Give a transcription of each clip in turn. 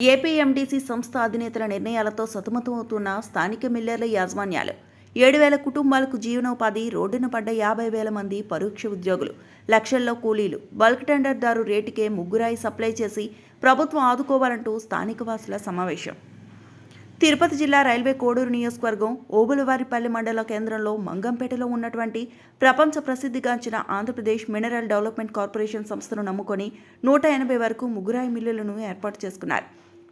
APMDC సంస్థ అధినేతల నిర్ణయాలతో సతమతమవుతున్న స్థానిక మిల్లర్ల యాజమాన్యాలు. ఏడు వేల కుటుంబాలకు జీవనోపాధి రోడ్డున పడ్డ యాభై వేల మంది పరోక్ష ఉద్యోగులు లక్షల్లో కూలీలు. బల్క్ టెండర్ దారు రేటుకే ముగ్గురాయి సప్లై చేసి ప్రభుత్వం ఆదుకోవాలంటూ స్థానిక వాసుల సమావేశం. తిరుపతి జిల్లా రైల్వే కోడూరు నియోజకవర్గం ఓబులవారిపల్లి మండల కేంద్రంలో మంగంపేటలో ఉన్నటువంటి ప్రపంచ ప్రసిద్ధిగాంచిన ఆంధ్రప్రదేశ్ మినరల్ డెవలప్మెంట్ కార్పొరేషన్ సంస్థను నమ్ముకొని నూట ఎనభై వరకు ముగ్గురాయి మిల్లులను ఏర్పాటు చేసుకున్నారు.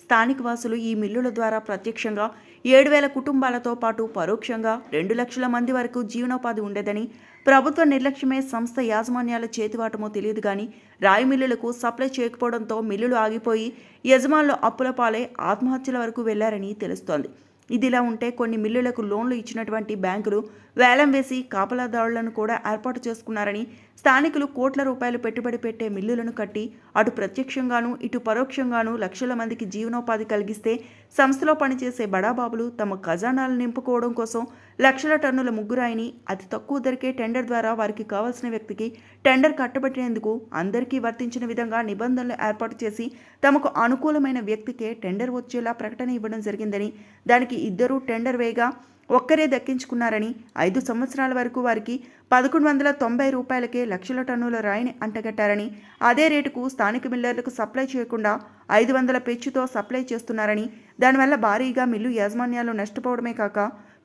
స్థానిక వాసులు ఈ మిల్లుల ద్వారా ప్రత్యక్షంగా ఏడు వేల కుటుంబాలతో పాటు పరోక్షంగా రెండు లక్షల మంది వరకు జీవనోపాధి ఉండేదని ప్రభుత్వ నిర్లక్ష్యమే సంస్థ యాజమాన్యాల చేతివాటమో తెలియదు కానీ రాయి మిల్లులకు సప్లై చేయకపోవడంతో మిల్లులు ఆగిపోయి యజమానులు అప్పుల పాలై ఆత్మహత్యల వరకు వెళ్ళారని తెలుస్తోంది. ఇదిలా ఉంటే కొన్ని మిల్లులకు లోన్లు ఇచ్చినటువంటి బ్యాంకులు వేలం వేసి కాపలాదారులను కూడా ఏర్పాటు చేసుకున్నారని స్థానికులు కోట్ల రూపాయలు పెట్టుబడి పెట్టే మిల్లులను కట్టి అటు ప్రత్యక్షంగాను ఇటు పరోక్షంగాను లక్షల మందికి జీవనోపాధి కలిగిస్తే సంస్థలో పనిచేసే బడాబాబులు తమ ఖజానాలు నింపుకోవడం కోసం లక్షల టన్నుల ముగ్గురాయిని అతి తక్కువ ధరకే టెండర్ ద్వారా వారికి కావాల్సిన వ్యక్తికి టెండర్ కట్టబెట్టేందుకు అందరికీ వర్తించిన విధంగా నిబంధనలు ఏర్పాటు చేసి తమకు అనుకూలమైన వ్యక్తికే టెండర్ వచ్చేలా ప్రకటన ఇవ్వడం జరిగిందని దానికి ఇద్దరూ టెండర్ వేగా ఒక్కరే దక్కించుకున్నారని ఐదు సంవత్సరాల వరకు వారికి పదకొండు వందల తొంభై రూపాయలకే లక్షల టన్నుల రాయిని అంటగట్టారని అదే రేటుకు స్థానిక మిల్లర్లకు సప్లై చేయకుండా ఐదు వందల పెచ్చుతో సప్లై చేస్తున్నారని దానివల్ల భారీగా మిల్లు యాజమాన్యాలు నష్టపోవడమే కాక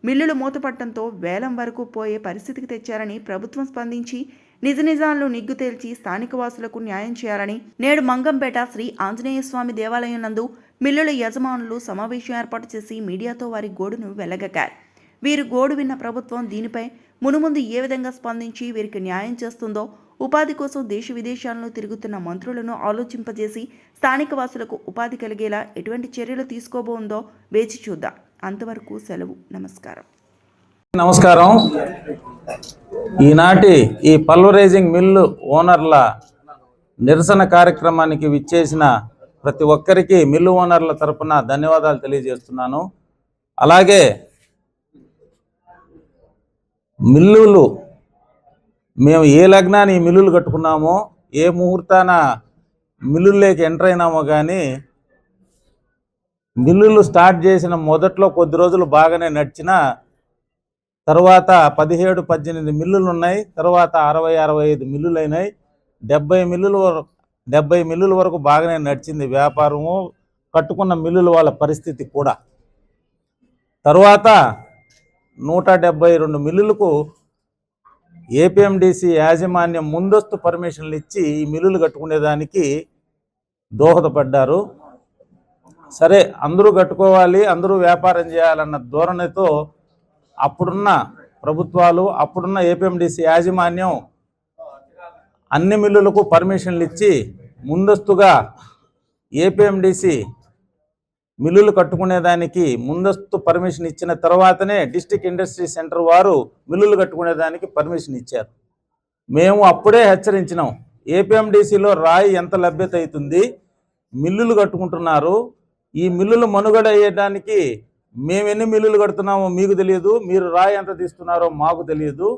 మిల్లులు మూతపట్టడంతో వేలం వరకు పోయే పరిస్థితికి తెచ్చారని ప్రభుత్వం స్పందించి నిజ నిజాలను నిగ్గు తేల్చి స్థానిక వాసులకు న్యాయం చేయాలని నేడు మంగంపేట శ్రీ ఆంజనేయ స్వామి దేవాలయం నందు మిల్లుల యజమానులు సమావేశం ఏర్పాటు చేసి మీడియాతో వారి గోడును వెళ్ళగక్కారు వీరు గోడు విన్న ప్రభుత్వం దీనిపై మునుముందు ఏ విధంగా స్పందించి వీరికి న్యాయం చేస్తుందో ఉపాధి కోసం దేశ విదేశాలను తిరుగుతున్న మంత్రులను ఆలోచింపజేసి స్థానిక వాసులకు ఉపాధి కలిగేలా ఎటువంటి చర్యలు తీసుకోబోందో వేచి చూద్దాం. అంతవరకు సెలవు. నమస్కారం. నమస్కారం. ఈనాటి ఈ పల్వరైజింగ్ మిల్లు ఓనర్ల నిరసన కార్యక్రమానికి విచ్చేసిన ప్రతి ఒక్కరికి మిల్లు ఓనర్ల తరపున ధన్యవాదాలు తెలియజేస్తున్నాను. అలాగే మిల్లులు మేము ఏ లగ్నాన్ని ఈ మిల్లులు కట్టుకున్నామో ఏ ముహూర్తాన మిల్లుల్లోకి ఎంటర్ అయినామో కానీ మిల్లులు స్టార్ట్ చేసిన మొదట్లో కొద్ది రోజులు బాగానే నడిచిన తర్వాత పదిహేడు పద్దెనిమిది మిల్లులు ఉన్నాయి తర్వాత అరవై అరవై ఐదు మిల్లులు అయినాయి. డెబ్బై మిల్లుల వరకు డెబ్బై మిల్లుల వరకు బాగానే నడిచింది వ్యాపారము కట్టుకున్న మిల్లుల వాళ్ళ పరిస్థితి కూడా. తర్వాత నూట డెబ్బై రెండు మిల్లులకు ఏపీఎండిసి యాజమాన్యం ముందస్తు పర్మిషన్లు ఇచ్చి ఈ మిల్లులు కట్టుకునేదానికి దోహదపడ్డారు. సరే అందరూ కట్టుకోవాలి అందరూ వ్యాపారం చేయాలన్న ధోరణితో అప్పుడున్న ప్రభుత్వాలు అప్పుడున్న ఏపీఎండిసి యాజమాన్యం అన్ని మిల్లులకు పర్మిషన్లు ఇచ్చి ముందస్తుగా ఏపీఎండిసి మిల్లులు కట్టుకునేదానికి ముందస్తు పర్మిషన్ ఇచ్చిన తర్వాతనే డిస్టిక్ ఇండస్ట్రీ సెంటర్ వారు మిల్లులు కట్టుకునేదానికి పర్మిషన్ ఇచ్చారు. మేము అప్పుడే హెచ్చరించినాం ఏపీఎండిసిలో రాయి ఎంత లభ్యత అవుతుంది మిల్లులు కట్టుకుంటున్నారు ఈ మిల్లులు మనుగడ వేయడానికి మేము ఎన్ని మిల్లులు కడుతున్నామో మీకు తెలియదు మీరు రాయి ఎంత తీస్తున్నారో మాకు తెలియదు.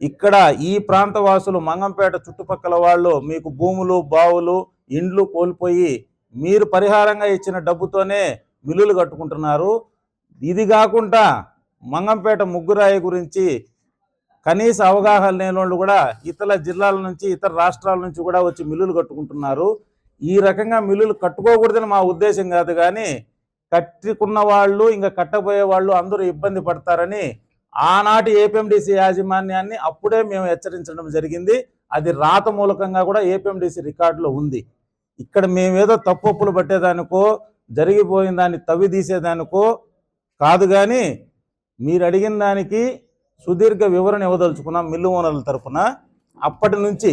ఇక్కడ ఈ ప్రాంత వాసులు మంగంపేట చుట్టుపక్కల వాళ్ళు మీకు భూములు బావులు ఇండ్లు కోల్పోయి మీరు పరిహారంగా ఇచ్చిన డబ్బుతోనే మిల్లులు కట్టుకుంటున్నారు. ఇది కాకుండా మంగంపేట ముగ్గురాయి గురించి కనీస అవగాహన లేని వాళ్ళు కూడా ఇతర జిల్లాల నుంచి ఇతర రాష్ట్రాల నుంచి కూడా వచ్చి మిల్లులు కట్టుకుంటున్నారు. ఈ రకంగా మిల్లులు కట్టుకోకూడదని మా ఉద్దేశం కాదు కానీ కట్టుకున్న వాళ్ళు ఇంకా కట్టబోయే వాళ్ళు అందరూ ఇబ్బంది పడతారని ఆనాటి ఏపీఎండిసి యాజమాన్యాన్ని అప్పుడే మేము హెచ్చరించడం జరిగింది. అది రాత మూలకంగా కూడా ఏపీఎండిసి రికార్డులో ఉంది. ఇక్కడ మేమేదో తప్పులు పట్టేదానికో జరిగిపోయిన దాన్ని తవ్వి తీసేదానికో కాదు కానీ మీరు అడిగిన దానికి సుదీర్ఘ వివరణ ఇవ్వదలుచుకున్నాం మిల్లు ఓనర్ల తరఫున. అప్పటి నుంచి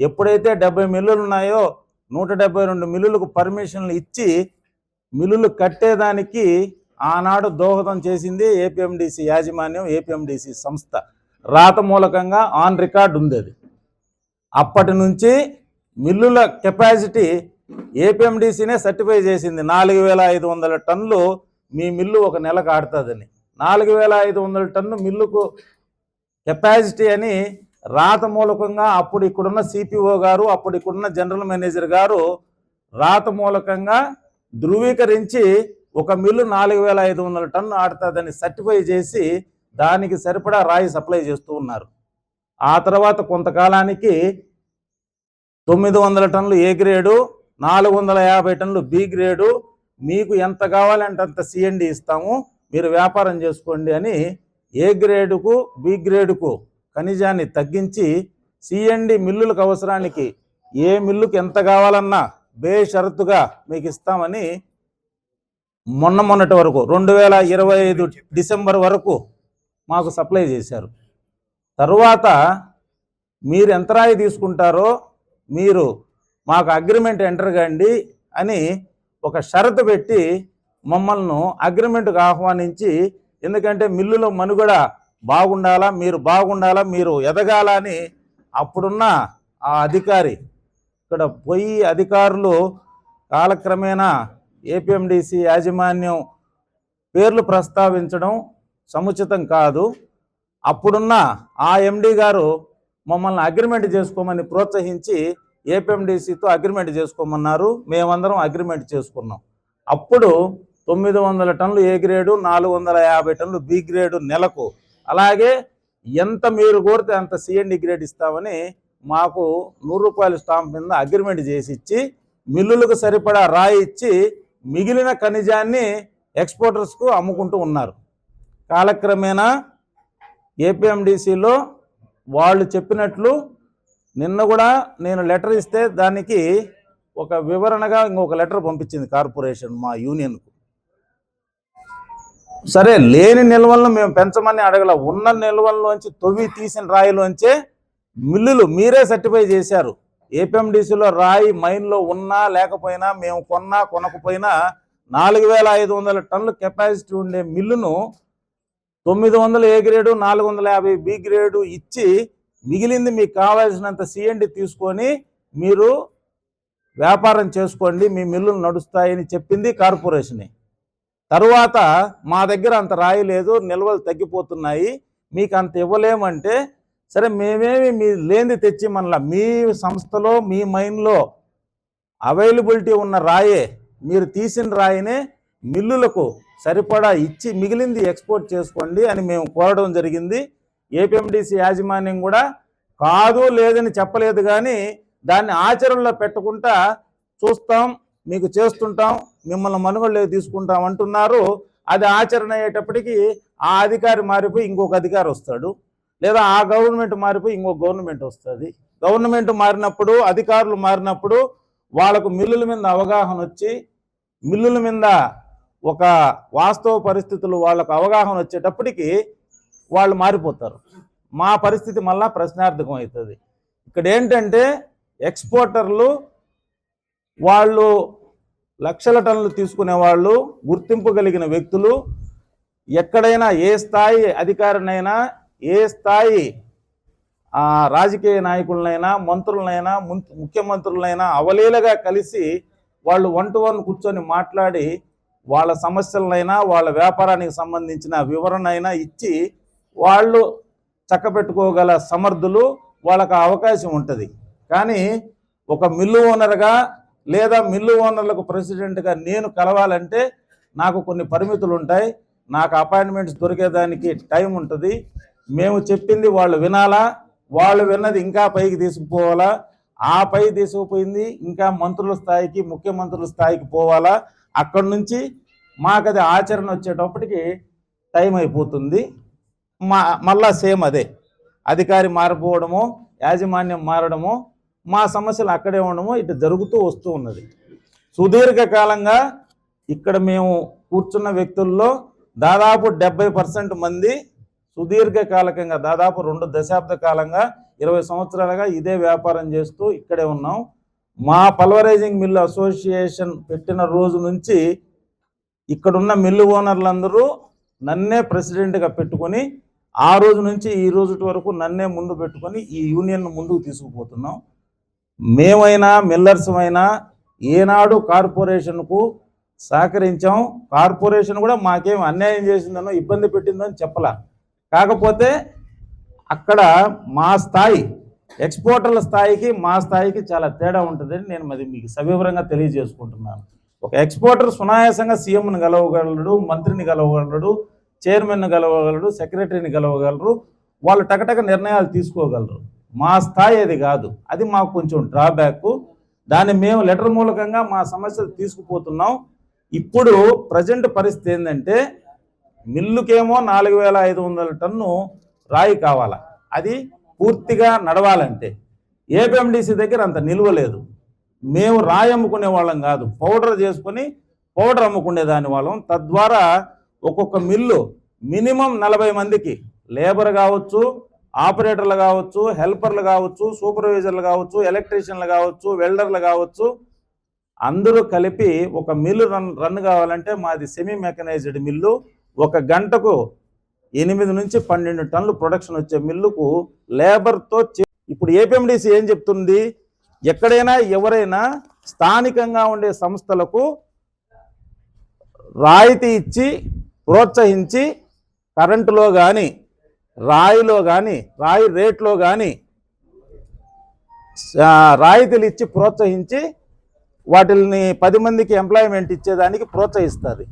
ఎప్పుడైతే డెబ్బై మిల్లులు ఉన్నాయో నూట డెబ్బై రెండు మిల్లులకు పర్మిషన్లు ఇచ్చి మిల్లులు కట్టేదానికి ఆనాడు దోహదం చేసింది ఏపీఎండిసి యాజమాన్యం ఏపీఎండిసి సంస్థ. రాత మూలకంగా ఆన్ రికార్డ్ ఉంది అది అప్పటి నుంచి మిల్లుల కెపాసిటీ ఏపీఎండిసినే సర్టిఫై చేసింది. నాలుగు వేల ఐదు వందల టన్నులు మీ మిల్లు ఒక నెలకు ఆడుతుందని. నాలుగు వేల ఐదు వందల టన్ను మిల్లుకు కెపాసిటీ అని రాత మూలకంగా అప్పుడు ఇక్కడున్న సిపిఓ గారు అప్పుడు ఇక్కడున్న జనరల్ మేనేజర్ గారు రాత మూలకంగా ధృవీకరించి ఒక మిల్లు నాలుగు వేల ఐదు వందల టన్ను ఆడుతుందని సర్టిఫై చేసి దానికి సరిపడా రాయి సప్లై చేస్తూ ఉన్నారు. ఆ తర్వాత కొంతకాలానికి తొమ్మిది వందల టన్నులు ఏ గ్రేడు నాలుగు వందల యాభై టన్నులు బి గ్రేడు మీకు ఎంత కావాలంటే అంత సిఎండి ఇస్తాము మీరు వ్యాపారం చేసుకోండి అని ఏ గ్రేడుకు బి గ్రేడుకు ఖనిజాన్ని తగ్గించి సిఎండి మిల్లులకు అవసరానికి ఏ మిల్లుకి ఎంత కావాలన్నా బేషరతుగా మీకు ఇస్తామని మొన్న మొన్నటి వరకు రెండు వేల ఇరవై ఐదు డిసెంబర్ వరకు మాకు సప్లై చేశారు. తరువాత మీరు ఎంత రాయి తీసుకుంటారో మీరు మాకు అగ్రిమెంట్ ఎంటర్ కండి అని ఒక షరతు పెట్టి మమ్మల్ని అగ్రిమెంట్కి ఆహ్వానించి ఎందుకంటే మిల్లులో మనుగడ బాగుండాలా? మీరు బాగుండాలా? మీరు ఎదగాల అని అప్పుడున్న ఆ అధికారి ఇక్కడ పోయి అధికారులు కాలక్రమేణా ఏపీఎండిసి యాజమాన్యం పేర్లు ప్రస్తావించడం సముచితం కాదు. అప్పుడున్న ఆ ఎండి గారు మమ్మల్ని అగ్రిమెంట్ చేసుకోమని ప్రోత్సహించి ఏపీఎండిసితో అగ్రిమెంట్ చేసుకోమన్నారు. మేమందరం అగ్రిమెంట్ చేసుకున్నాం. అప్పుడు తొమ్మిది వందల టన్నులు ఏ గ్రేడు నాలుగు వందల యాభై టన్నులు బి గ్రేడు నెలకు అలాగే ఎంత మీరు కోరితే అంత సిఎండి గ్రేడ్ ఇస్తామని మాకు నూరు రూపాయల స్టాంప్ మీద అగ్రిమెంట్ చేసి ఇచ్చి మిల్లులకు సరిపడా రాయి ఇచ్చి మిగిలిన ఖనిజాన్ని ఎక్స్పోర్టర్స్కు అమ్ముకుంటూ ఉన్నారు. కాలక్రమేణా ఏపీఎండిసిలో వాళ్ళు చెప్పినట్లు నిన్న కూడా నేను లెటర్ ఇస్తే దానికి ఒక వివరణగా ఇంకొక లెటర్ పంపించింది కార్పొరేషన్ మా యూనియన్కు. సరే లేని నిల్వలను మేము పెంచమని అడగల. ఉన్న నిల్వల్లోంచి తొవ్వి తీసిన రాయిలోంచే మిల్లులు మీరే సర్టిఫై చేశారు. ఏపీఎండిసిలో రాయి మైన్లో ఉన్నా లేకపోయినా మేము కొన్నా కొనకపోయినా నాలుగు వేల ఐదు వందల టన్నుల కెపాసిటీ ఉండే మిల్లును తొమ్మిది వందల ఏ గ్రేడు నాలుగు వందల యాభై బి గ్రేడు ఇచ్చి మిగిలింది మీకు కావాల్సినంత సిఎండి తీసుకొని మీరు వ్యాపారం చేసుకోండి మీ మిల్లులు నడుస్తాయని చెప్పింది కార్పొరేషనే. తరువాత మా దగ్గర అంత రాయి లేదు నిల్వలు తగ్గిపోతున్నాయి మీకు అంత ఇవ్వలేమంటే సరే మేమేమి మీ లేనిది తెచ్చి మనలా మీ సంస్థలో మీ మైన్లో అవైలబిలిటీ ఉన్న రాయే మీరు తీసిన రాయినే మిల్లులకు సరిపడా ఇచ్చి మిగిలింది ఎక్స్పోర్ట్ చేసుకోండి అని మేము కోరడం జరిగింది. ఏపీఎండిసి యాజమాన్యం కూడా కాదు లేదని చెప్పలేదు కానీ దాన్ని ఆచరణలో పెట్టకుండా చూస్తాం మీకు చేస్తుంటాం మిమ్మల్ని మనుగడలోకి తీసుకుంటాం అంటున్నారు. అది ఆచరణ అయ్యేటప్పటికీ ఆ అధికారి మారిపోయి ఇంకొక అధికారి వస్తాడు. లేదా ఆ గవర్నమెంట్ మారిపోయి ఇంకో గవర్నమెంట్ వస్తుంది. గవర్నమెంట్ మారినప్పుడు అధికారులు మారినప్పుడు వాళ్ళకు మిల్లుల మీద అవగాహన వచ్చి మిల్లుల మీద ఒక వాస్తవ పరిస్థితులు వాళ్ళకు అవగాహన వచ్చేటప్పటికి వాళ్ళు మారిపోతారు. మా పరిస్థితి మళ్ళా ప్రశ్నార్థకం అవుతుంది. ఇక్కడ ఏంటంటే ఎక్స్పోర్టర్లు వాళ్ళు లక్షల టన్నులు తీసుకునే వాళ్ళు గుర్తింపు కలిగిన వ్యక్తులు. ఎక్కడైనా ఏ స్థాయి అధికారినైనా ఏ స్థాయి ఆ, రాజకీయ నాయకులనైనా మంత్రులనైనా ముఖ్యమంత్రులనైనా అవలీలగా కలిసి వాళ్ళు వన్ టు వన్ కూర్చొని మాట్లాడి వాళ్ళ సమస్యలనైనా వాళ్ళ వ్యాపారానికి సంబంధించిన వివరణ అయినా ఇచ్చి వాళ్ళు చక్కబెట్టుకోగల సమర్థులు వాళ్ళకు అవకాశం ఉంటుంది. కానీ ఒక మిల్లు ఓనర్గా లేదా మిల్లు ఓనర్లకు ప్రెసిడెంట్గా నేను కలవాలంటే నాకు కొన్ని పరిమితులు ఉంటాయి. నాకు అపాయింట్మెంట్స్ దొరికేదానికి టైం ఉంటుంది. మేము చెప్పింది వాళ్ళు వినాలా? వాళ్ళు విన్నది ఇంకా పైకి తీసుకుపోవాలా? ఆ పై తీసుకుపోయింది ఇంకా మంత్రుల స్థాయికి ముఖ్యమంత్రుల స్థాయికి పోవాలా? అక్కడి నుంచి మాకు అది ఆచరణ వచ్చేటప్పటికి టైం అయిపోతుంది. మా మళ్ళా సేమ్ అదే. అధికారి మారిపోవడము యాజమాన్యం మారడము మా సమస్యలు అక్కడే ఉండము ఇటు జరుగుతూ వస్తూ ఉన్నది. సుదీర్ఘకాలంగా ఇక్కడ మేము కూర్చున్న వ్యక్తుల్లో దాదాపు డెబ్బై పర్సెంట్ మంది సుదీర్ఘకాలకంగా దాదాపు రెండు దశాబ్ద కాలంగా ఇరవై సంవత్సరాలుగా ఇదే వ్యాపారం చేస్తూ ఇక్కడే ఉన్నాం. మా పల్వరైజింగ్ మిల్లు అసోసియేషన్ పెట్టిన రోజు నుంచి ఇక్కడున్న మిల్లు ఓనర్లందరూ నన్నే ప్రెసిడెంట్గా పెట్టుకొని ఆ రోజు నుంచి ఈ రోజు వరకు నన్నే ముందు పెట్టుకొని ఈ యూనియన్ను ముందుకు తీసుకుపోతున్నాం. మేమైనా మిల్లర్స్ అయినా ఏనాడు కార్పొరేషన్కు సహకరించాం. కార్పొరేషన్ కూడా మాకేం అన్యాయం చేసిందనో ఇబ్బంది పెట్టిందని చెప్పలా. కాకపోతే అక్కడ మా స్థాయి ఎక్స్పోర్టర్ల స్థాయికి మా స్థాయికి చాలా తేడా ఉంటుందని నేను మరి మీకు సవివరంగా తెలియజేసుకుంటున్నాను. ఒక ఎక్స్పోర్టర్ సునాయాసంగా సీఎంని గెలవగలడు మంత్రిని గెలవగలడు చైర్మన్ను గెలవగలడు సెక్రటరీని గెలవగలరు వాళ్ళు టకటక నిర్ణయాలు తీసుకోగలరు. మా స్థాయి అది కాదు. అది మాకు కొంచెం డ్రాబ్యాక్ దాన్ని మేము లెటర్ మూలకంగా మా సమస్యలు తీసుకుపోతున్నాం. ఇప్పుడు ప్రజెంట్ పరిస్థితి ఏంటంటే మిల్లుకేమో నాలుగు వేల ఐదు వందల టన్ను రాయి కావాలా? అది పూర్తిగా నడవాలంటే. ఏపీఎండిసి దగ్గర అంత నిల్వ లేదు. మేము రాయి అమ్ముకునే వాళ్ళం కాదు. పౌడర్ చేసుకొని పౌడర్ అమ్ముకునే దాని వాళ్ళం. తద్వారా ఒక్కొక్క మిల్లు మినిమం నలభై మందికి లేబర్ కావచ్చు ఆపరేటర్లు కావచ్చు హెల్పర్లు కావచ్చు సూపర్వైజర్లు కావచ్చు ఎలక్ట్రీషియన్లు కావచ్చు వెల్డర్లు కావచ్చు అందరూ కలిపి ఒక మిల్లు రన్ రన్ కావాలంటే మాది సెమీ మెకనైజ్డ్ మిల్లు. ఒక గంటకు ఎనిమిది నుంచి పన్నెండు టన్నులు ప్రొడక్షన్ వచ్చే మిల్లుకు లేబర్తో చే- ఇప్పుడు ఏపీఎండిసి ఏం చెప్తుంది? ఎక్కడైనా ఎవరైనా స్థానికంగా ఉండే సంస్థలకు రాయితీ ఇచ్చి ప్రోత్సహించి కరెంటులో కానీ రాయిలో కానీ రాయి రేట్లో కానీ రాయితీలు ఇచ్చి ప్రోత్సహించి వాటిని పది మందికి ఎంప్లాయ్మెంట్ ఇచ్చేదానికి ప్రోత్సహిస్తుంది.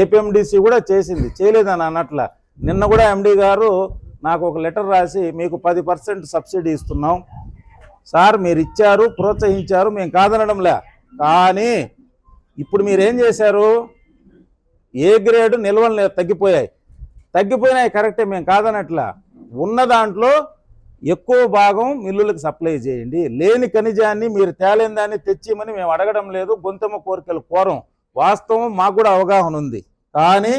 ఏపీఎండిసి కూడా చేసింది. చేయలేదని అన్నట్ల నిన్న కూడా ఎండి గారు నాకు ఒక లెటర్ రాసి మీకు పది పర్సెంట్ సబ్సిడీ ఇస్తున్నాం. సార్ మీరు ఇచ్చారు ప్రోత్సహించారు మేము కాదనడంలే. కానీ ఇప్పుడు మీరేం చేశారు? ఏ గ్రేడ్ నిల్వలు తగ్గిపోయాయి. తగ్గిపోయినాయి కరెక్టే మేము కాదనట్లా. ఉన్న దాంట్లో ఎక్కువ భాగం మిల్లులకు సప్లై చేయండి. లేని ఖనిజాన్ని మీరు తేలేని దాన్ని తెచ్చిమని మేము అడగడం లేదు. గొంతమ కోరికలు కోరం. వాస్తవం మాకు కూడా అవగాహన ఉంది. కానీ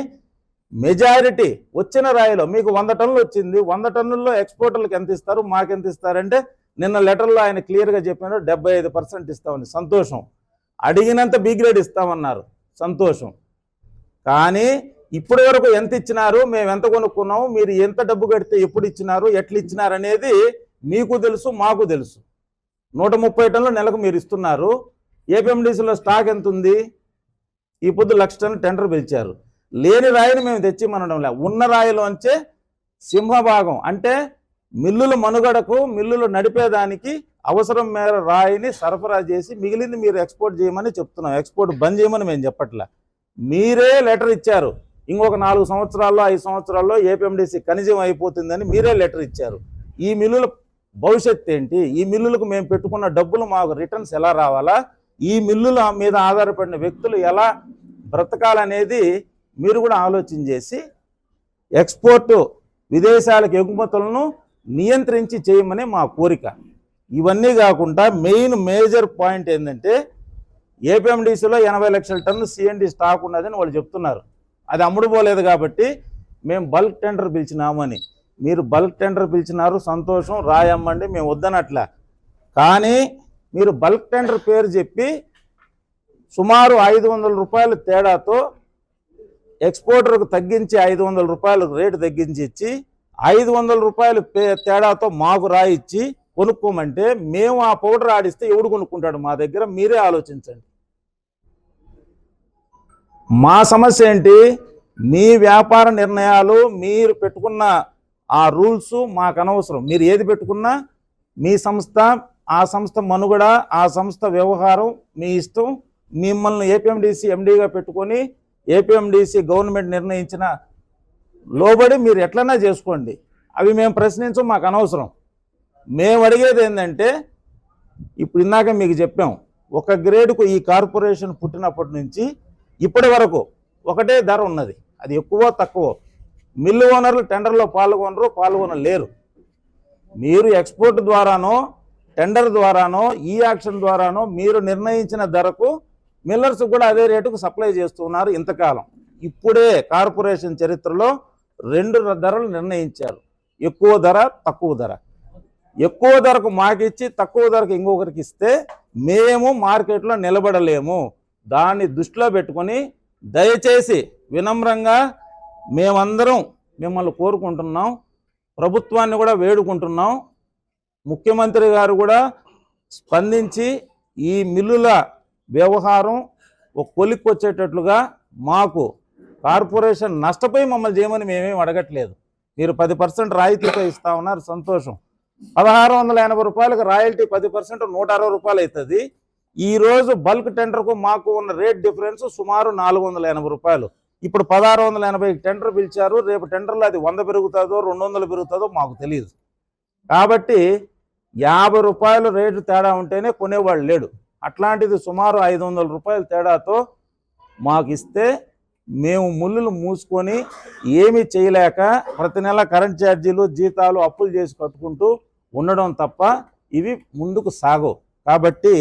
మెజారిటీ వచ్చిన రాయిలో మీకు వంద టన్నులు వచ్చింది. వంద టన్నుల్లో ఎక్స్పోర్టర్లకు ఎంత ఇస్తారు? మాకు ఎంత ఇస్తారంటే నిన్న లెటర్లో ఆయన క్లియర్గా చెప్పారు డెబ్బై ఐదు పర్సెంట్ ఇస్తామని. సంతోషం. అడిగినంత బి గ్రేడ్ ఇస్తామన్నారు. సంతోషం. కానీ ఇప్పటి వరకు ఎంత ఇచ్చినారు మేము ఎంత కొనుక్కున్నాము? మీరు ఎంత డబ్బు కడితే ఎప్పుడు ఇచ్చినారు ఎట్లా ఇచ్చినారు అనేది మీకు తెలుసు మాకు తెలుసు. నూట ముప్పై టన్నుల నెలకు మీరు ఇస్తున్నారు. ఏపీఎండిసిలో స్టాక్ ఎంత ఉంది ఈ పొద్దు లక్ష టన్ను టెండర్ పిలిచారు. లేని రాయిని మేము తెచ్చిమనడం లే. ఉన్న రాయిలోంచే సింహభాగం. అంటే మిల్లుల మనుగడకు మిల్లులు నడిపేదానికి అవసరం మేర రాయిని సరఫరా చేసి మిగిలింది మీరు ఎక్స్పోర్ట్ చేయమని చెప్తున్నాం. ఎక్స్పోర్ట్ బంద్ చేయమని మేము చెప్పట్లే. మీరే లెటర్ ఇచ్చారు. ఇంకొక నాలుగు సంవత్సరాల్లో ఐదు సంవత్సరాల్లో ఏపీఎండిసి ఖనిజం అయిపోతుందని మీరే లెటర్ ఇచ్చారు. ఈ మిల్లుల భవిష్యత్ ఏంటి? ఈ మిల్లులకు మేము పెట్టుకున్న డబ్బులు మాకు రిటర్న్స్ ఎలా రావాలా? ఈ మిల్లుల మీద ఆధారపడిన వ్యక్తులు ఎలా బ్రతకాలనేది మీరు కూడా ఆలోచన చేసి విదేశాలకు ఎగుమతులను నియంత్రించి చేయమని మా కోరిక. ఇవన్నీ కాకుండా మెయిన్ మేజర్ పాయింట్ ఏంటంటే ఏపీఎండిసిలో ఎనభై లక్షల టన్ను సిఎండి స్టాక్ ఉన్నదని వాళ్ళు చెప్తున్నారు. అది అమ్ముడు పోలేదు కాబట్టి మేము బల్క్ టెండర్ పిలిచినామని మీరు బల్క్ టెండర్ పిలిచినారు సంతోషం రాయమ్మండి మేము వద్దనట్లా. కానీ మీరు బల్క్ టెండర్ పేరు చెప్పి సుమారు ఐదు వందల రూపాయల తేడాతో ఎక్స్పోర్టర్కు తగ్గించి ఐదు వందల రూపాయలు రేటు తగ్గించి ఇచ్చి ఐదు వందల రూపాయలు పే తేడాతో మాకు రాయిచ్చి కొనుక్కోమంటే మేము ఆ పౌడర్ ఆడిస్తే ఎవడు కొనుక్కుంటాడు మా దగ్గర? మీరే ఆలోచించండి. మా సమస్య ఏంటి? మీ వ్యాపార నిర్ణయాలు మీరు పెట్టుకున్న ఆ రూల్స్ మాకు అనవసరం. మీరు ఏది పెట్టుకున్నా మీ సంస్థ ఆ సంస్థ మనుగడ ఆ సంస్థ వ్యవహారం మీ ఇష్టం. మిమ్మల్ని ఏపీఎండిసి ఎండీగా పెట్టుకొని ఏపీఎండిసి గవర్నమెంట్ నిర్ణయించిన లోబడి మీరు ఎట్లన్నా చేసుకోండి. అవి మేము ప్రశ్నించం మాకు అనవసరం. మేము అడిగేది ఏంటంటే ఇప్పుడు ఇందాక మీకు చెప్పాం ఒక గ్రేడ్కు ఈ కార్పొరేషన్ పుట్టినప్పటి నుంచి ఇప్పటి వరకు ఒకటే ధర ఉన్నది. అది ఎక్కువ తక్కువ. మిల్లు ఓనర్లు టెండర్లో పాల్గొనరు పాల్గొనలేరు. మీరు ఎక్స్పోర్ట్ ద్వారానో టెండర్ ద్వారానో ఈ యాక్షన్ ద్వారానో మీరు నిర్ణయించిన ధరకు మిల్లర్స్ కూడా అదే రేటుకు సప్లై చేస్తున్నారు ఇంతకాలం. ఇప్పుడే కార్పొరేషన్ చరిత్రలో రెండు ధరలు నిర్ణయించారు. ఎక్కువ ధర తక్కువ ధర. ఎక్కువ ధరకు మాకిచ్చి తక్కువ ధరకు ఇంకొకరికి ఇస్తే మేము మార్కెట్లో నిలబడలేము. దాన్ని దృష్టిలో పెట్టుకొని దయచేసి వినమ్రంగా మేమందరం మిమ్మల్ని కోరుకుంటున్నాం. ప్రభుత్వాన్ని కూడా వేడుకుంటున్నాం. ముఖ్యమంత్రి గారు కూడా స్పందించి ఈ మిల్లుల వ్యవహారం ఒక కొలిక్కి వచ్చేటట్లుగా మాకు కార్పొరేషన్ నష్టపోయి మమ్మల్ని చేయమని మేమేం అడగట్లేదు. మీరు పది పర్సెంట్ రాయితీతో ఇస్తా ఉన్నారు సంతోషం. పదహారు వందల ఎనభై రూపాయలకు రాయల్టీ పది పర్సెంట్ నూట అరవై రూపాయలు అవుతుంది. ఈరోజు బల్క్ టెండర్కు మాకు ఉన్న రేట్ డిఫరెన్స్ సుమారు నాలుగు వందల ఎనభై రూపాయలు. ఇప్పుడు పదహారు వందల ఎనభై టెండర్ పిలిచారు రేపు టెండర్లో అది వంద పెరుగుతుందో రెండు వందలు పెరుగుతుందో మాకు తెలియదు కాబట్టి యాభై రూపాయలు రేటు తేడా ఉంటేనే కొనేవాళ్ళు లేడు. అట్లాంటిది సుమారు ఐదు వందల రూపాయల తేడాతో మాకు ఇస్తే మేము ముళ్ళు మూసుకొని ఏమీ చేయలేక ప్రతి నెల కరెంట్ ఛార్జీలు జీతాలు అప్పులు చేసి కట్టుకుంటూ ఉండడం తప్ప ఇవి ముందుకు సాగవు. కాబట్టి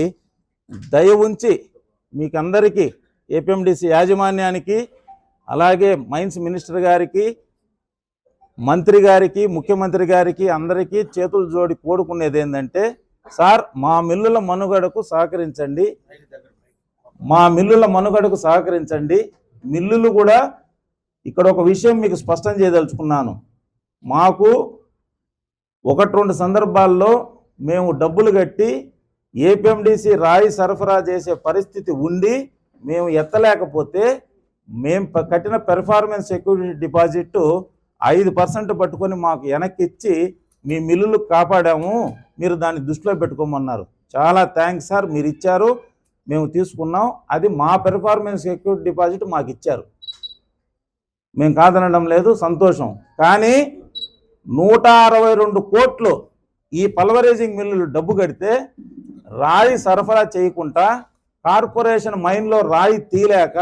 దయ ఉంచి మీకందరికీ ఏపీఎండిసి యాజమాన్యానికి అలాగే మైన్స్ మినిస్టర్ గారికి మంత్రి గారికి ముఖ్యమంత్రి గారికి అందరికీ చేతులు జోడి కోరుకునేది ఏంటంటే సార్ మా మిల్లుల మనుగడకు సహకరించండి. మా మిల్లుల మనుగడకు సహకరించండి. మిల్లులు కూడా ఇక్కడ ఒక విషయం మీకు స్పష్టం చేయదలుచుకున్నాను. మాకు ఒకటి రెండు సందర్భాల్లో మేము డబ్బులు కట్టి ఏపీఎండిసి రాయి సరఫరా చేసే పరిస్థితి ఉండి మేము ఎత్తలేకపోతే మేము కట్టిన పెర్ఫార్మెన్స్ సెక్యూరిటీ డిపాజిట్ ఐదు పర్సెంట్ పట్టుకొని మాకు వెనక్కి ఇచ్చి మీ మిల్లులు కాపాడాము మీరు దాన్ని దృష్టిలో పెట్టుకోమన్నారు. చాలా థ్యాంక్స్ సార్ మీరు ఇచ్చారు మేము తీసుకున్నాం. అది మా పెర్ఫార్మెన్స్ సెక్యూరిటీ డిపాజిట్ మాకు ఇచ్చారు. మేము కాదనడం లేదు సంతోషం. కానీ నూట అరవై రెండు కోట్లు ఈ పల్వరేజింగ్ మిల్లులు డబ్బు కడితే రాయి సరఫరా చేయకుండా కార్పొరేషన్ మైన్లో రాయి తీలేక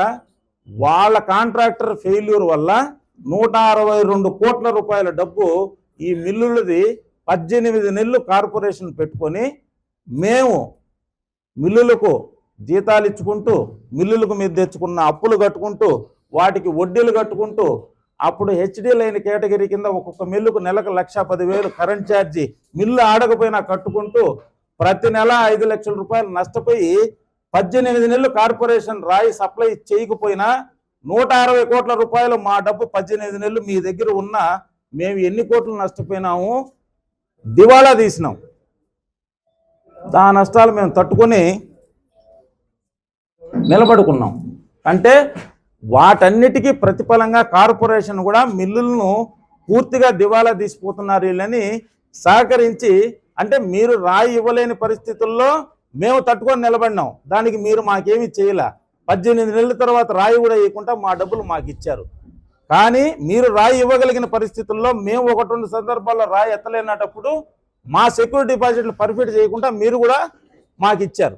వాళ్ళ కాంట్రాక్టర్ ఫెయిల్యూర్ వల్ల నూట అరవై రెండు కోట్ల రూపాయల డబ్బు ఈ మిల్లులది పద్దెనిమిది నెలలు కార్పొరేషన్ పెట్టుకొని మేము మిల్లులకు జీతాలు ఇచ్చుకుంటూ మిల్లులకు మీద తెచ్చుకున్న అప్పులు కట్టుకుంటూ వాటికి వడ్డీలు కట్టుకుంటూ అప్పుడు హెచ్డీ లైన్ కేటగిరీ కింద ఒక్కొక్క మిల్లుకు నెలకు లక్ష పదివేలు కరెంట్ ఛార్జీ మిల్లు ఆడకపోయినా కట్టుకుంటూ ప్రతి నెల ఐదు లక్షల రూపాయలు నష్టపోయి పద్దెనిమిది నెలలు కార్పొరేషన్ రాయి సప్లై చేయకపోయినా నూట అరవై కోట్ల రూపాయలు మా డబ్బు పద్దెనిమిది నెలలు మీ దగ్గర ఉన్న మేము ఎన్ని కోట్లు నష్టపోయినాము? దివాలా తీసినాం. దా నష్టాలు మేము తట్టుకొని నిలబడుకున్నాం. అంటే వాటన్నిటికీ ప్రతిఫలంగా కార్పొరేషన్ కూడా మిల్లులను పూర్తిగా దివాలా తీసిపోతున్నారు వీళ్ళని సహకరించి అంటే మీరు రాయి ఇవ్వలేని పరిస్థితుల్లో మేము తట్టుకొని నిలబడినాం. దానికి మీరు మాకేమీ చేయలే. పద్దెనిమిది నెలల తర్వాత రాయి కూడా ఇవ్వకుండా మా డబ్బులు మాకు ఇచ్చారు. కానీ మీరు రాయి ఇవ్వగలిగిన పరిస్థితుల్లో మేము ఒకటి రెండు సందర్భాల్లో రాయి ఎత్తలేనటప్పుడు మా సెక్యూరిటీ డిపాజిట్లు పర్ఫిట్ చేయకుండా మీరు కూడా మాకు ఇచ్చారు.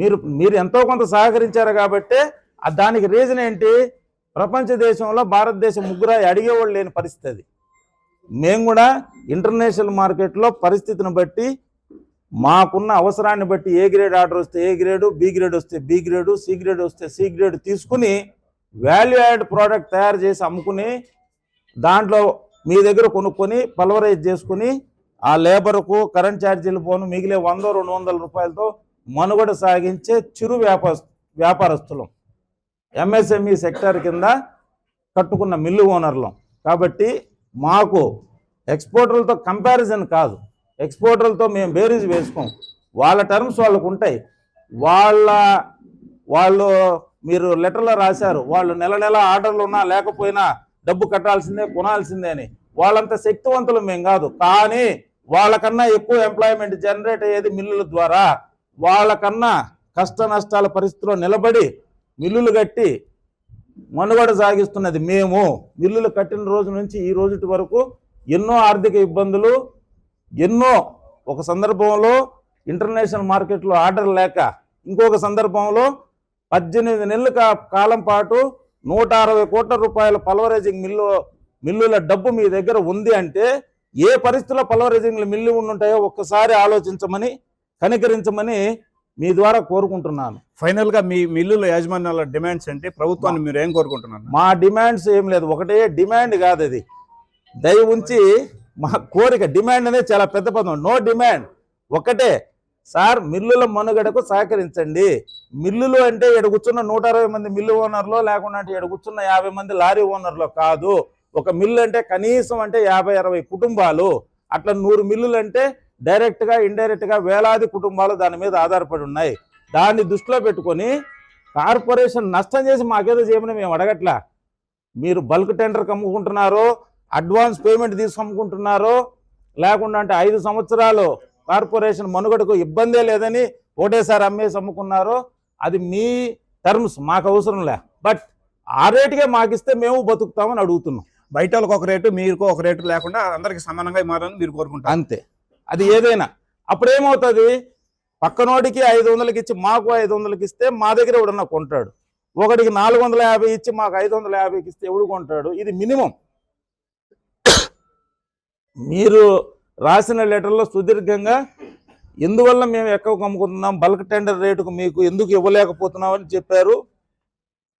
మీరు మీరు ఎంతో కొంత సహకరించారు కాబట్టి దానికి రీజన్ ఏంటి? ప్రపంచ దేశంలో భారతదేశం ముగ్గురాయి అడిగేవాళ్ళు లేని పరిస్థితి మేము కూడా ఇంటర్నేషనల్ మార్కెట్లో పరిస్థితిని బట్టి మాకున్న అవసరాన్ని బట్టి ఏ గ్రేడ్ ఆర్డర్ వస్తే ఏ గ్రేడు బి గ్రేడ్ వస్తే బి గ్రేడు సి గ్రేడ్ వస్తే సి గ్రేడ్ తీసుకుని వాల్యూ యాడ్ ప్రోడక్ట్ తయారు చేసి అమ్ముకుని దాంట్లో మీ దగ్గర కొనుక్కొని పల్వరైజ్ చేసుకుని ఆ లేబర్కు కరెంట్ ఛార్జీలు పోను మిగిలే వంద రెండు వందల రూపాయలతో మనుగడ సాగించే చిరు వ్యాపార వ్యాపారస్తులం. ఎంఎస్ఎంఈ సెక్టర్ కింద కట్టుకున్న మిల్లు ఓనర్లం కాబట్టి మాకు ఎక్స్పోర్టర్లతో కంపారిజన్ కాదు. ఎక్స్పోర్టర్లతో మేము బేరీజ్ వేసుకోం. వాళ్ళ టర్మ్స్ వాళ్ళకు ఉంటాయి. వాళ్ళ వాళ్ళు మీరు లెటర్లో రాశారు. వాళ్ళు నెల నెల ఆర్డర్లు ఉన్నా లేకపోయినా డబ్బు కట్టాల్సిందే కొనాల్సిందే అని. వాళ్ళంత శక్తివంతులు మేము కాదు. కానీ వాళ్ళకన్నా ఎక్కువ ఎంప్లాయ్మెంట్ జనరేట్ అయ్యేది మిల్లుల ద్వారా. వాళ్ళకన్నా కష్ట నష్టాల పరిస్థితిలో నిలబడి మిల్లులు కట్టి మనుగడ సాగిస్తున్నది మేము. మిల్లులు కట్టిన రోజు నుంచి ఈ రోజుటి వరకు ఎన్నో ఆర్థిక ఇబ్బందులు ఎన్నో ఒక సందర్భంలో ఇంటర్నేషనల్ మార్కెట్లో ఆర్డర్ లేక ఇంకొక సందర్భంలో పద్దెనిమిది నెలల కాలం పాటు నూట అరవై కోట్ల రూపాయల పల్వరైజింగ్ మిల్లు మిల్లుల డబ్బు మీ దగ్గర ఉంది అంటే ఏ పరిస్థితిలో పల్వరేజింగ్ మిల్లు ఉండుంటాయో ఒక్కసారి ఆలోచించమని కనికరించమని మీ ద్వారా కోరుకుంటున్నాను. ఫైనల్గా మీ మిల్లుల యాజమాన్యాల డిమాండ్స్ ఏంటి? ప్రభుత్వాన్ని మీరు ఏం కోరుకుంటున్నారు? మా డిమాండ్స్ ఏం లేదు. ఒకటే డిమాండ్ కాదు అది. దయ ఉంచి మా కోరిక డిమాండ్ అనేది చాలా పెద్ద పదం. No demand. ఒకటే సార్ మిల్లుల మనుగడకు సహకరించండి. మిల్లులు అంటే ఇక్కడ కూర్చున్న నూట అరవై మంది మిల్లు ఓనర్లో లేకుండా అంటే ఇక్కడ కూర్చున్న యాభై మంది లారీ ఓనర్లో కాదు. ఒక మిల్లు అంటే కనీసం అంటే యాభై అరవై కుటుంబాలు. అట్లా నూరు మిల్లులు అంటే డైరెక్ట్గా ఇండైరెక్ట్గా వేలాది కుటుంబాలు దాని మీద ఆధారపడి ఉన్నాయి. దాన్ని దృష్టిలో పెట్టుకొని కార్పొరేషన్ నష్టం చేసి మాకేదో చేయమని మేము అడగట్లా. మీరు బల్క్ టెండర్కి అమ్ముకుంటున్నారో అడ్వాన్స్ పేమెంట్ తీసుకు అమ్ముకుంటున్నారో లేకుండా అంటే ఐదు సంవత్సరాలు కార్పొరేషన్ మనుగడకు ఇబ్బందే లేదని ఒకటేసారి అమ్మేసి అమ్ముకున్నారో అది మీ టర్మ్స్ మాకు అవసరం లే. బట్ ఆ రేటుకే మాకిస్తే మేము బతుకుతామని అడుగుతున్నాం. బయట వాళ్ళకి ఒక రేటు మీకు ఒక రేటు లేకుండా అందరికి సమానంగా మారని మీరు కోరుకుంటారు. అంతే. అది ఏదైనా. అప్పుడేమవుతుంది? పక్కనోడికి ఐదు వందలకి ఇచ్చి మాకు ఐదు వందలకి ఇస్తే మా దగ్గర ఎవడన్నా కొంటాడు. ఒకడికి నాలుగు వందల యాభై ఇచ్చి మాకు ఐదు వందల యాభైకి ఇస్తే ఎవడు కొంటాడు? ఇది మినిమం. మీరు రాసిన లెటర్లో సుదీర్ఘంగా ఎందువల్ల మేము ఎక్కువ అమ్ముకుంటున్నాం? బల్క్ టెండర్ రేటుకు మీకు ఎందుకు ఇవ్వలేకపోతున్నామని చెప్పారు.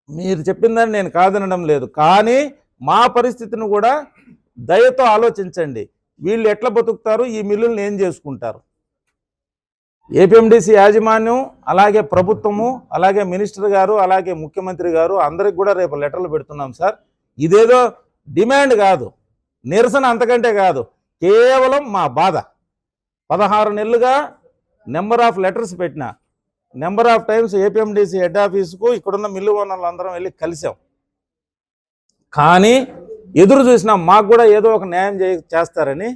మీరు చెప్పిందని నేను కాదనడం లేదు. కానీ మా పరిస్థితిని కూడా దయతో ఆలోచించండి. వీళ్ళు ఎట్లా బతుకుతారు? ఈ మిల్లులను ఏం చేసుకుంటారు? ఏపీఎండిసి యాజమాన్యం అలాగే ప్రభుత్వము అలాగే మినిస్టర్ గారు అలాగే ముఖ్యమంత్రి గారు అందరికి కూడా రేపు లెటర్లు పెడుతున్నాం సార్. ఇదేదో డిమాండ్ కాదు. నిరసన అంతకంటే కాదు. కేవలం మా బాధ. పదహారు నెలలుగా నెంబర్ ఆఫ్ లెటర్స్ పెట్టిన number of times APMDC head ఆఫీస్కు ఇక్కడున్న మిల్లు ఓనర్లు అందరం వెళ్ళి కలిసాం. కానీ ఎదురు చూసినా మాకు కూడా ఏదో ఒక న్యాయం చేస్తారని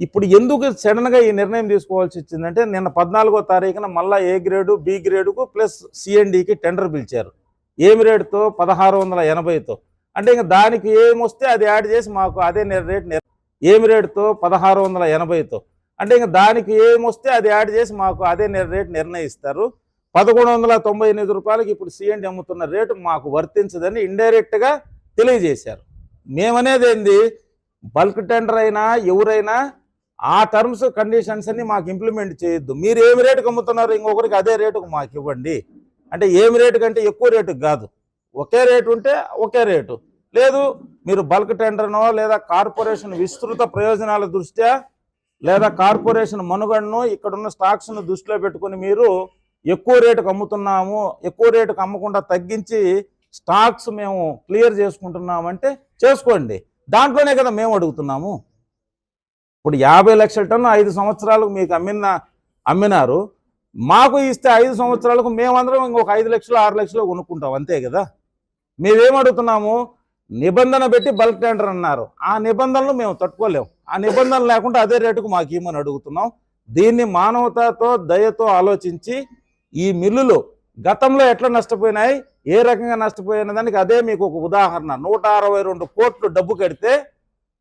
ఇప్పుడు ఎందుకు సడన్గా ఈ నిర్ణయం తీసుకోవాల్సి వచ్చిందంటే నిన్న పద్నాలుగో తారీఖున మళ్ళా ఏ గ్రేడు బి గ్రేడుకు ప్లస్ సిఎన్డికి టెండర్ పిలిచారు. ఏమి రేటుతో? పదహారు వందల ఎనభైతో. అంటే ఇంకా దానికి ఏమొస్తే అది యాడ్ చేసి మాకు అదే రేట్ ఏమి రేటుతో? పదహారు వందల ఎనభైతో. అంటే ఇంకా దానికి ఏమొస్తే అది యాడ్ చేసి మాకు అదే రేట్ నిర్ణయిస్తారు. పదకొండు వందల తొంభై ఎనిమిది రూపాయలకి ఇప్పుడు సిఎండి అమ్ముతున్న రేటు మాకు వర్తించదని ఇండైరెక్ట్గా తెలియజేశారు. మేమనేది ఏంది బల్క్ టెండర్ అయినా ఎవరైనా ఆ టర్మ్స్ కండిషన్స్ అన్ని మాకు ఇంప్లిమెంట్ చేయొద్దు. మీరు ఏమి రేటుకి అమ్ముతున్నారు? ఇంకొకరికి అదే రేటుకు మాకు ఇవ్వండి. అంటే ఏమి రేటు కంటే ఎక్కువ రేటుకు కాదు. ఒకే రేటు ఉంటే ఒకే రేటు. లేదు మీరు బల్క్ టెండర్నో లేదా కార్పొరేషన్ విస్తృత ప్రయోజనాల దృష్ట్యా లేదా కార్పొరేషన్ మనుగడను ఇక్కడున్న స్టాక్స్ను దృష్టిలో పెట్టుకొని మీరు ఎక్కువ రేటుకు అమ్ముతున్నాము ఎక్కువ రేటుకు అమ్మకుండా తగ్గించి స్టాక్స్ మేము క్లియర్ చేసుకుంటున్నామంటే చేసుకోండి. దాంట్లోనే కదా మేము అడుగుతున్నాము. ఇప్పుడు యాభై లక్షల టన్ను ఐదు సంవత్సరాలకు మీకు అమ్మిన అమ్మినారు. మాకు ఇస్తే ఐదు సంవత్సరాలకు మేమందరం ఇంకొక ఐదు లక్షలు ఆరు లక్షలు కొనుక్కుంటాం. అంతే కదా? మేమేం అడుగుతున్నాము? నిబంధన పెట్టి బల్క్ టెండర్ అన్నారు. ఆ నిబంధనలు మేము తట్టుకోలేము ఆ నిబంధనలు లేకుండా అదే రేటుకు మాకు ఇవ్వమని అడుగుతున్నాం. దీన్ని మానవతతో దయతో ఆలోచించి ఈ మిల్లులు గతంలో ఎట్లా నష్టపోయినాయి? ఏ రకంగా నష్టపోయిన దానికి అదే మీకు ఒక ఉదాహరణ. నూట అరవై రెండు కోట్లు డబ్బు కడితే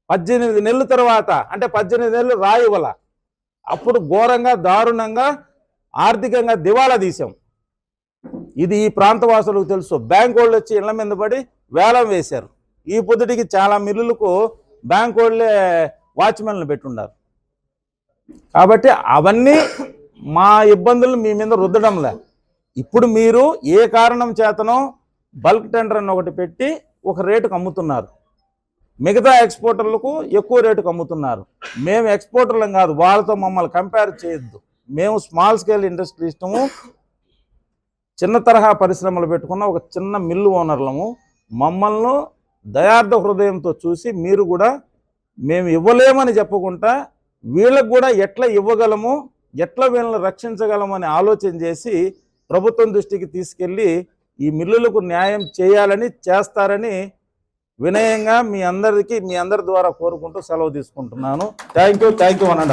పద్దెనిమిది నెలల తర్వాత అంటే పద్దెనిమిది నెలలు రాయివల అప్పుడు ఘోరంగా దారుణంగా ఆర్థికంగా దివాలా తీసాం ఇది ఈ ప్రాంతవాసులకు తెలుసు. బ్యాంక్ వాళ్ళు వచ్చి ఇళ్ళ మీద పడి వేలం వేశారు. ఈ పొద్దుటికి చాలా మిల్లులకు బ్యాంక్ వాళ్ళే వాచ్మెన్లు పెట్టున్నారు. కాబట్టి అవన్నీ మా ఇబ్బందులు మీ మీద రుద్దడంలే. ఇప్పుడు మీరు ఏ కారణం చేతనో బల్క్ టెండర్ అని ఒకటి పెట్టి ఒక రేటుకు అమ్ముతున్నారు. మిగతా ఎక్స్పోర్టర్లకు ఎక్కువ రేటుకు అమ్ముతున్నారు. మేము ఎక్స్పోర్టర్లం కాదు వాళ్ళతో మమ్మల్ని కంపేర్ చేయొద్దు. మేము స్మాల్ స్కేల్ ఇండస్ట్రీస్టము చిన్న తరహా పరిశ్రమలు పెట్టుకున్న ఒక చిన్న మిల్లు ఓనర్లము. మమ్మల్ని దయార్థ హృదయంతో చూసి మీరు కూడా మేము ఇవ్వలేమని చెప్పకుండా వీళ్ళకు కూడా ఎట్లా ఇవ్వగలము ఎట్లా వీళ్ళని రక్షించగలము అని ఆలోచన చేసి ప్రభుత్వం దృష్టికి తీసుకెళ్ళి ఈ మిల్లులకు న్యాయం చేయాలని చేస్తారని వినయంగా మీ అందరికీ మీ అందరి ద్వారా కోరుకుంటూ సెలవు తీసుకుంటున్నాను. Thank you thank you